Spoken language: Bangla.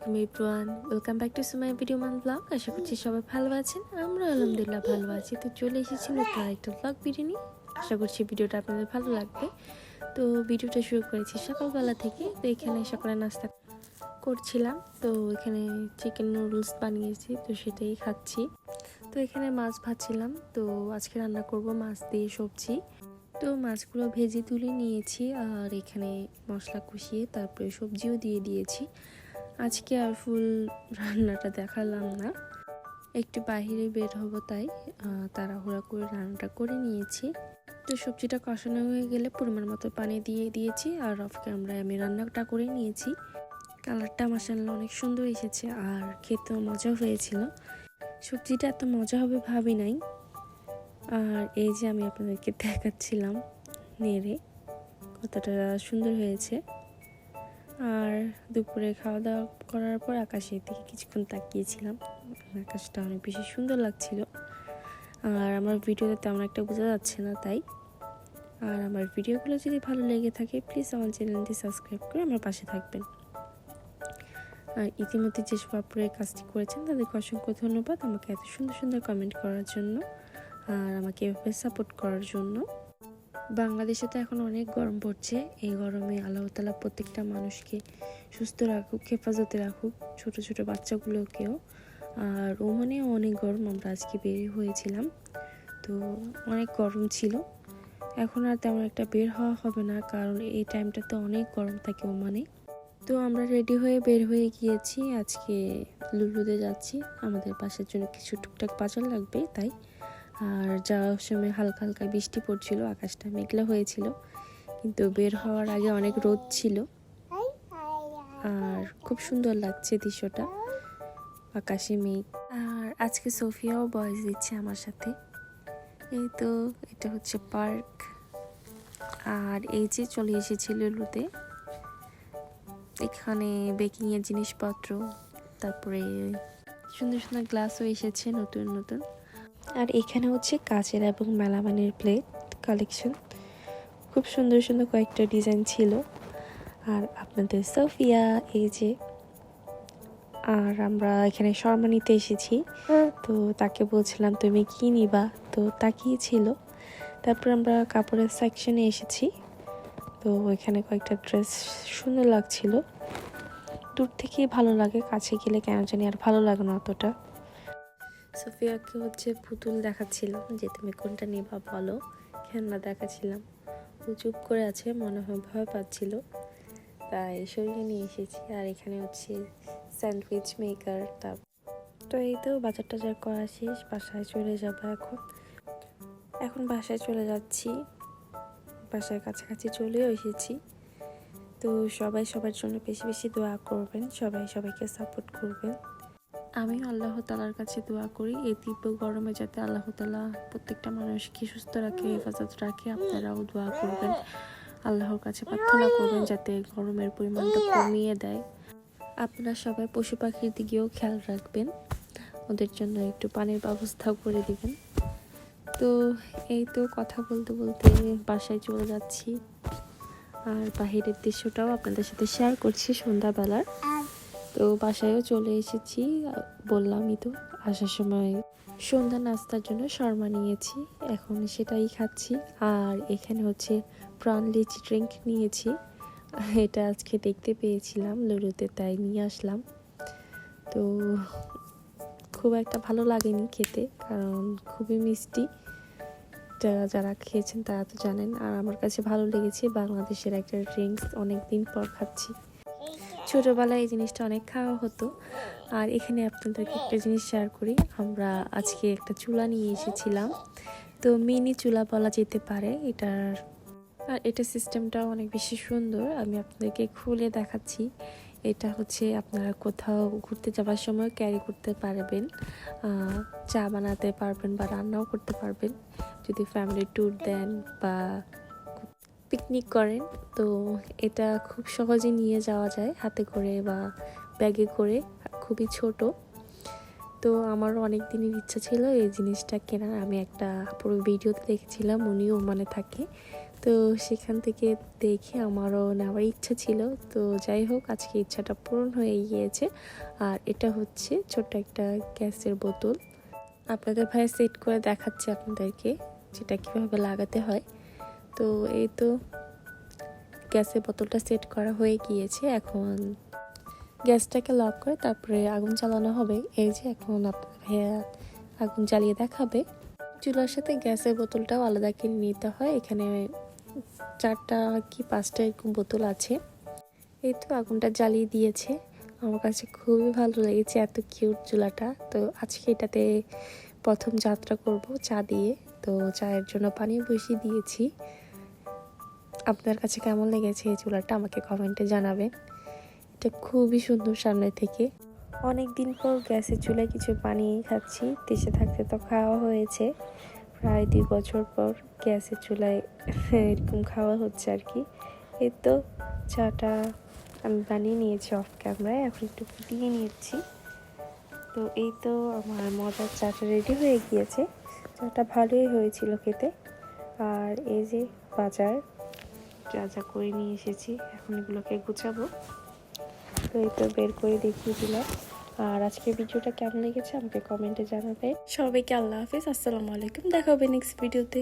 আলাইকুম, everyone. Welcome back to Sumai video মান ব্লগ আশা করছি সবাই ভালো আছেন। আমরা আলহামদুলিল্লাহ ভালো আছি। তো চলে এসেছি নতুন একটা ব্লগ ভিডিও নিয়ে। আশা করছি ভিডিওটা আপনাদের ভালো লাগবে। তো ভিডিওটা শুরু করেছি সকালবেলা থেকে। তো এখানে সকালে নাস্তা করছিলাম। তো এখানে চিকেন নুডলস বানিয়েছি। তো সেটাই খাচ্ছি। তো এখানে মাছ ভাজছিলাম। তো আজকে রান্না করব মাছ দিয়ে সবজি। তো মাছগুলো ভেজে তুলে নিয়েছি। আর এখানে মশলা কষিয়ে তারপরে সবজিও দিয়ে দিয়েছি। আজকে আর ফুল রান্নাটা দেখালাম না। একটু বাইরে বের হব তাই তাড়াহুড়া করে রান্নাটা করে নিয়েছি। তো সবজিটা কষানো হয়ে গেলে পরিমাণ মতো পানি দিয়ে দিয়েছি আর অফ ক্যামেরায় আমি রান্নাটা করে নিয়েছি। কালারটা মাসাল্লাহ অনেক সুন্দর এসেছে আর খেতেও মজা হয়েছিল। সবজিটা এত মজা হবে ভাবি নাই। আর এই যে আমি আপনাদেরকে দেখাচ্ছিলাম নেড়ে কতটা সুন্দর হয়েছে। দুপুরে খাওয়া দাওয়া করার পর আকাশের দিকে কিছুক্ষণ তাকিয়েছিলাম। আকাশটা অনেক বেশি সুন্দর লাগছিল। আর আমার ভিডিওতে তেমন একটা বোঝা যাচ্ছে না তাই। আর আমার ভিডিওগুলো যদি ভালো লেগে থাকে প্লিজ আমার চ্যানেলটি সাবস্ক্রাইব করে আমার পাশে থাকবেন। আর ইতিমধ্যে যেসব আপুরে কাজটি করেছেন, তাদেরকে অসংখ্য ধন্যবাদ আমাকে এত সুন্দর সুন্দর কমেন্ট করার জন্য আর আমাকে এভাবে সাপোর্ট করার জন্য। বাংলাদেশে তো এখন অনেক গরম পড়ছে। এই গরমে আল্লাহ তালা প্রত্যেকটা মানুষকে সুস্থ রাখুক, হেফাজতে রাখুক, ছোট ছোট বাচ্চাগুলোকেও। আর ওমানেও অনেক গরম, আমরা আজকে বের হয়েছিলাম। তো অনেক গরম ছিল। এখন আর তেমন একটা বের হওয়া হবে না, কারণ এই টাইমটাতে অনেক গরম থাকে ওমানে। তো আমরা রেডি হয়ে বের হয়ে গিয়েছি। আজকে লুলুতে যাচ্ছি। আমাদের বাসার জন্য কিছু টুকটাক বাজার লাগবে, তাই আর যাওয়ার সময় হালকা হালকা বৃষ্টি পড়ছিল, আকাশটা মেঘলা হয়েছিল। কিন্তু বের হওয়ার আগে অনেক রোদ ছিল। আর খুব সুন্দর লাগছে দৃশ্যটা, আকাশে মেঘ। আর আজকে সোফিয়াও বয়স দিচ্ছে আমার সাথে। এই তো, এটা হচ্ছে পার্ক। আর এই যে চলে এসেছিল লুতে এখানে বেকিংয়ের জিনিসপত্র, তারপরে সুন্দর সুন্দর গ্লাসও এসেছে নতুন নতুন। আর এখানে হচ্ছে কাচের এবং মেলামানের প্লেট কালেকশন খুব সুন্দর সুন্দর কয়েকটা ডিজাইন ছিল। আর আপনাদের সোফিয়া, এই যে, আর আমরা এখানে শর্মা নিতে এসেছি। তো তাকে বলছিলাম, তুমি কি নিবা? তো তাকিয়ে ছিল। তারপর আমরা কাপড়ের সেকশনে এসেছি। তো এখানে কয়েকটা ড্রেস সুন্দর লাগছিল। দূর থেকেই ভালো লাগে, কাছে গেলে কেন জানি আর ভালো লাগে না অতটা। সোফিয়াকে হচ্ছে পুতুল দেখাচ্ছিলাম যে, তুমি কোনটা নিবা বলো? খেলনা দেখাচ্ছিলাম। ও চুপ করে আছে, মনে হয় ভয় পাচ্ছিল। তাই সরিয়ে নিয়ে এসেছি। আর এখানে হচ্ছে স্যান্ডউইচ মেকার তা তো এই তো বাজার টাজার করা শেষ। বাসায় চলে যাব এখন। এখন বাসায় চলে যাচ্ছি। বাসার কাছাকাছি চলেও এসেছি। তো সবাই সবার জন্য বেশি বেশি দোয়া করবেন। সবাই সবাইকে সাপোর্ট করবেন। আমি আল্লাহ তালার কাছে দোয়া করি। এই তীব্র গরমে যাতে আল্লাহ তালা প্রত্যেকটা মানুষকে সুস্থ রাখে, হেফাজত রাখে, আপনারাও দোয়া করবেন। আল্লাহর কাছে প্রার্থনা করবেন যাতে গরমের পরিমাণটা কমিয়ে দেয়। আপনারা সবাই পশু পাখির দিকেও খেয়াল রাখবেন। ওদের জন্য একটু পানির ব্যবস্থাও করে দিবেন। তো এই তো কথা বলতে বলতে বাসায় চলে যাচ্ছি। আর বাহিরের দৃশ্যটাও আপনাদের সাথে শেয়ার করছি সন্ধ্যাবেলার। তো বাসায়ও চলে এসেছি, বললামই তো, আসার সময় সন্ধ্যা নাস্তার জন্য শর্মা নিয়েছি, এখন সেটাই খাচ্ছি। আর এখানে হচ্ছে প্রন লিচি ড্রিঙ্ক নিয়েছি, এটা আজকে দেখতে পেয়েছিলাম লুলুতে তাই নিয়ে আসলাম। তো খুব একটা ভালো লাগেনি খেতে, কারণ খুবই মিষ্টি। যারা যারা খেয়েছেন তারা তো জানেন, আর আমার কাছে ভালো লেগেছে, বাংলাদেশের একটা ড্রিঙ্কস অনেক দিন পর খাচ্ছি। ছোটোবেলায় এই জিনিসটা অনেক খাওয়া হতো। আর এখানে আপনাদেরকে একটা জিনিস শেয়ার করি। আমরা আজকে একটা চুলা নিয়ে এসেছিলাম। তো মিনি চুলা বলা যেতে পারে, এটার আর এটা সিস্টেমটাও অনেক বেশি সুন্দর। আমি আপনাদেরকে খুলে দেখাচ্ছি। এটা হচ্ছে আপনারা কোথাও ঘুরতে যাওয়ার সময় ক্যারি করতে পারবেন। চা বানাতে পারবেন বা রান্নাও করতে পারবেন। যদি ফ্যামিলি ট্যুর দেন বা পিকনিক করেন। তো এটা খুব সহজে নিয়ে যাওয়া যায় হাতে করে বা ব্যাগে করে, খুবই ছোট। তো আমার অনেক দিনের ইচ্ছা ছিল এই জিনিসটা কেনার। আমি একটা পুরো ভিডিওতে দেখেছিলাম, উনিও মানে থাকে। তো সেখান থেকে দেখে আমারও নেওয়ার ইচ্ছা ছিল। তো যাই হোক, আজকে ইচ্ছাটা পূরণ হয়ে গিয়েছে। আর এটা হচ্ছে ছোট্ট একটা গ্যাসের বোতল। আপনাদের ভাই সেট করে দেখাচ্ছে আপনাদেরকে, যেটা কীভাবে লাগাতে হয়। তো এই তো গ্যাসের বোতলটা সেট করা হয়ে গিয়েছে। এখন গ্যাসটাকে লক করে তারপরে আগুন চালানো হবে। এই যে এখন ভাইয়া আগুন জ্বালিয়ে দেখাবে। চুলার সাথে গ্যাসের বোতলটাও আলাদা কিনে নিতে হয়। এখানে চারটা কি পাঁচটা এরকম বোতল আছে। এই তো আগুনটা জ্বালিয়ে দিয়েছে। আমার কাছে খুবই ভালো লেগেছে এত কিউট চুলাটা। তো আজকে এটাতে প্রথম যাত্রা করব চা দিয়ে। তো চায়ের জন্য পানি বসিয়ে দিয়েছি। আপনার কাছে কেমন লেগেছে এই চুলাটা আমাকে কমেন্টে জানাবেন। এটা খুবই সুন্দর সামনে থেকে। অনেক দিন পর গ্যাসের চুলায় কিছু পানি খাচ্ছি, দেশে থাকতে তো খাওয়া হয়েছে। প্রায় দুই বছর পর গ্যাসের চুলায় এরকম খাওয়া হচ্ছে আর কি। এই তো চাটা আমি বানিয়ে নিয়েছি অফ ক্যামেরায় এখন একটু ফুটিয়ে নিয়েছি তো এই তো আমার মজার চাটা রেডি হয়ে গিয়েছে। চাটা ভালোই হয়েছিল খেতে। আর এই যে বাজার যা যা করে নিয়ে এসেছি, এখন এগুলোকে গুছাবো। তো এই তো বের করে দেখিয়ে দিলাম। আর আজকের ভিডিওটা কেমন লেগেছে আমাকে কমেন্টে জানাবে সবাইকে আল্লাহ হাফিজ, আসসালামু আলাইকুম। দেখা হবে নেক্সট ভিডিওতে